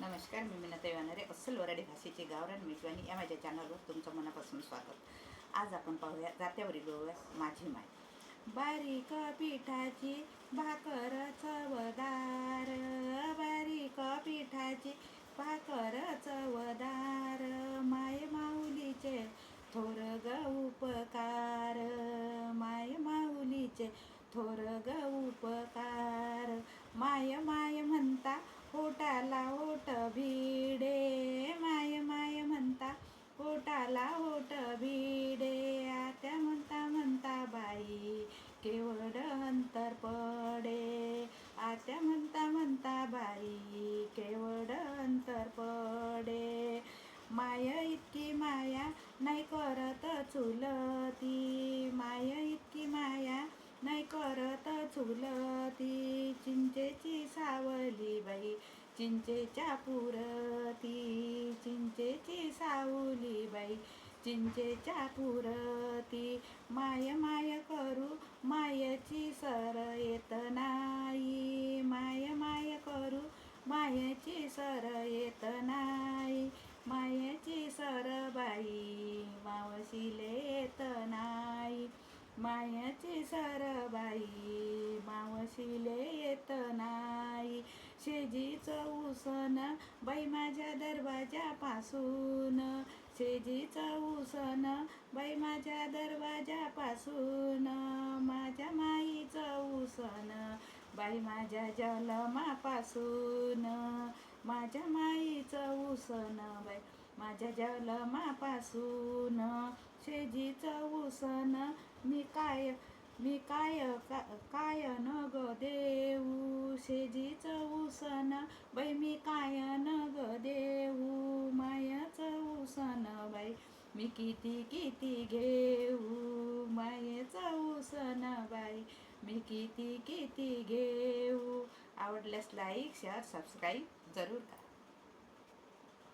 नमस्कार मी मीना वाणारे अस्सल वराडी भाषेची गावरान मेजवानी या माझ्या चॅनलवर तुमचं मनापासून स्वागत. आज आपण पाहूया जात्यावरील गोव्या माझी माय. बारीक पिठाची भाकर चवदार बारीक पिठाची भाकर चवदार माय माऊलीचे थोर ग उपकार. माय माऊलीचे थोर ग उपकार. माय माय म्हणता ओटाला ओट भिडे माय माय म्हणता. ओटाला ओट भिडे आत्या म्हणता म्हणता बाई केवड अंतर पडे. आत्या म्हणता म्हणता बाई केवड अंतर पडे. माय इतकी माया नाही करत चुलती. नाही करत चुलती. चिंचेची सावली बाई चिंचेच्या पुरती. चिंचेची सावली बाई चिंचेच्या पुरती. माय माय कर सरबाई मावशीले येत नाही. शेजीच उसन बाई माझ्या दरवाजापासून शेजीच उसन बाई माझ्या दरवाजापासून माझ्या माईचं उसन बाई माझ्या जलमापासून. माझ्या माईचं उसन बाई माझ्या जलमापासून. शेजीचं उसन मी काय मी काय का काय न ग देऊ? शेजीच उसन बाई मी काय न ग देऊ? मायाच उसन बाई मी किती किती घेऊ? मायेच उसन बाई मी किती किती घेऊ? आवडल्यास लाईक शेअर सबस्क्राईब जरूर करा.